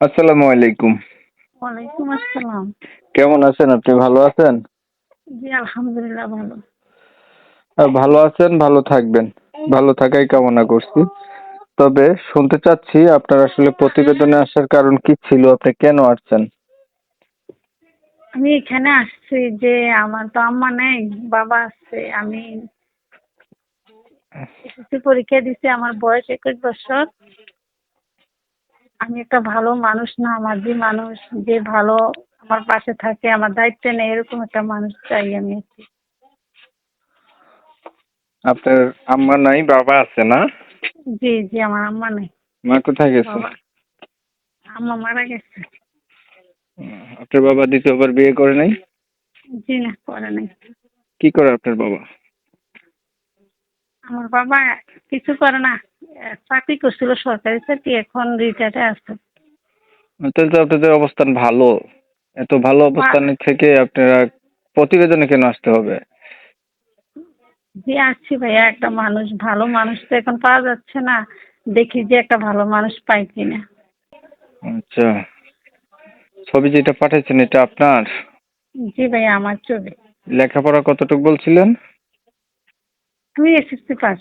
আসসালামু আলাইকুম। ওয়ালাইকুম আসসালাম। কেমন আছেন? আপনি ভালো আছেন? জি আলহামদুলিল্লাহ ভালো। ভালো আছেন ভালো থাকবেন। ভালো থাকাই কামনা করছি। তবে শুনতে চাচ্ছি আপনার আসলে প্রতিবেদনে আসার কারণ কি ছিল? আপনি কেন আসছেন? আমি এখানে আসছি যে আমার তো আম্মা নেই বাবা আছে। আমি এসএসসি পরীক্ষা দিছি আমার বয়স একুশ বছর। আমি একটা ভালো মানুষ না আমার যে মানুষ যে ভালো আমার পাশে থাকে আমার দায়িত্ব নেই এরকম একটা মানুষ চাই আমি আপনার আম্মা নাই বাবা আছে না? জি জি আমার আম্মা নেই। মা কোথায় গেছে? বাবা আম্মা মারা গেছে। উম, আপনার বাবা দ্বিতীয়বার বিয়ে করে নাই? জি না করে নাই। কি করে আপনার বাবা? আমার বাবা কিছু করে না চাকরি করছিল সরকারি চাকরি এখন রিটায়ার্ডে আছে। তাহলে তো আপনাদের অবস্থান ভালো। এত ভালো অবস্থানে থেকে আপনারা প্রতিবেদনে কেন আসতে হবে? জি আসছি ভাইয়া একটা মানুষ ভালো মানুষ তো এখন পাওয়া যাচ্ছে না। দেখি যে একটা ভালো মানুষ পাই কিনা। আচ্ছা। ছবি যেটা পাঠাচ্ছেন এটা আপনার? জি ভাইয়া আমার ছবি। লেখাপড়া কতটুকু বলছিলেন? আমি এসএসসি পাস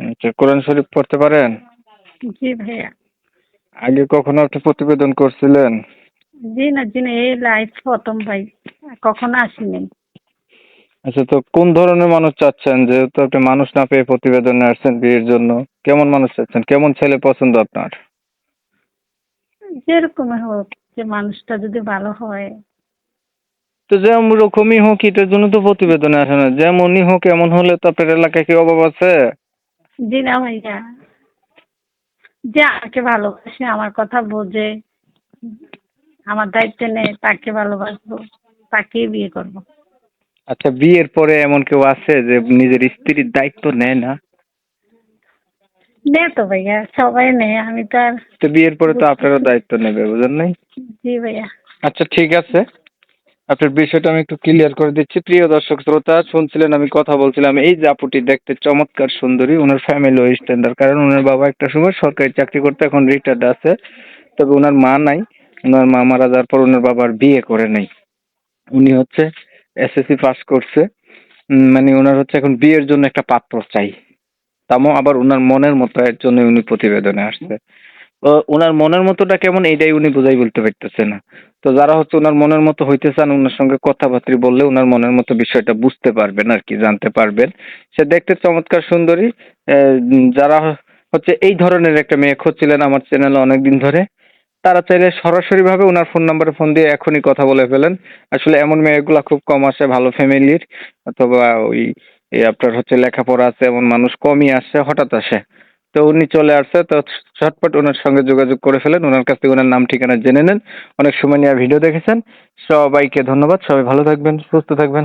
আচ্ছা কোরআন শরীফ পড়তে পারেন? জি ভাইয়া। আগে কখনো আপনি প্রতিবেদন করছিলেন? জি না জি না এই লাইফ প্রথম ভাই কখনো আসিনি। আচ্ছা তো কোন ধরনের মানুষ চাচ্ছেন? যেহেতু আপনি মানুষ না পেয়ে প্রতিবেদনে আসছেন বিয়ের জন্য কেমন মানুষ চাচ্ছেন? কেমন ছেলে পছন্দ আপনার? যেরকমই হোক যে মানুষটা যদি ভালো হয়। তো যেমন রকমই হোক এটার জন্য তো প্রতিবেদনে আসে না। যেমনই হোক এমন হলে তো আপনার এলাকায় কি অভাব আছে? জি না ভাইয়া। যে আমাকে ভালোবাসে আমার কথা বোঝে আমার দায়িত্ব নেই তাকে ভালোবাসবো তাকেই বিয়ে করব। আচ্ছা বিয়ের পরে এমন কেউ আছে যে নিজের স্ত্রীর দায়িত্ব নেয় না? নে তো ভাইয়া সবাই নেই আমি তো আর তো বিয়ের পরে তো আপনারও দায়িত্ব নেবে বুঝেন নাই? জি ভাইয়া। আচ্ছা ঠিক আছে। আপনার বিষয়টা আমি একটু ক্লিয়ার করে দিচ্ছি। প্রিয় দর্শক শ্রোতা, শুনছিলেন আমি কথা বলছিলাম, এই যে আপুটি দেখতে চমৎকার সুন্দরী ওনার ফ্যামিলি স্ট্যান্ডার্ড কারণ ওনার বাবা একটা সময় সরকারি চাকরি করতে, এখন রিটায়ার্ড আছে। তবে ওনার মা নাই ওনার মা মারা যাওয়ার পর ওনার বাবার বিয়ে করে নাই। উনি হচ্ছে এসএসসি পাস করছে। মানে ওনার হচ্ছে এখন বিয়ের জন্য একটা পাত্র চাই। তামও আবার ওনার মনের মতো এর জন্য উনি প্রতিবেদনে আসছে। ওনার মনের মতোটা কেমন, এইটাই উনি বোঝাই বলতে পারতেছে না। তো যারা হচ্ছে ওনার মনের মতো হইতে চান ওনার সঙ্গে কথাবার্তা বললে ওনার মনের মতো বিষয়টা বুঝতে পারবেন আর কি, জানতে পারবেন। সে দেখতে চমৎকার সুন্দরী। যারা হচ্ছে এই ধরনের একটা মেয়ে খুঁজছিলেন আমার চ্যানেলে অনেকদিন ধরে, তারা চাইলে সরাসরি ভাবে ওনার ফোন নাম্বারে ফোন দিয়ে এখনই কথা বলে ফেলেন। আসলে এমন মেয়েগুলা খুব কম আসে, ভালো ফ্যামিলির, অথবা ওই আপনার হচ্ছে লেখাপড়া আছে, এমন মানুষ কমই আসে, হঠাৎ আসে। তো উনি চলে আসছে, তো ঝটপট ওনার সঙ্গে যোগাযোগ করে ফেলেন। ওনার কাছ থেকে ওনার নাম, ঠিকানা জেনে নেন। অনেক সময় নিয়ে ভিডিও দেখেছেন। সবাইকে ধন্যবাদ। সবাই ভালো থাকবেন, সুস্থ থাকবেন।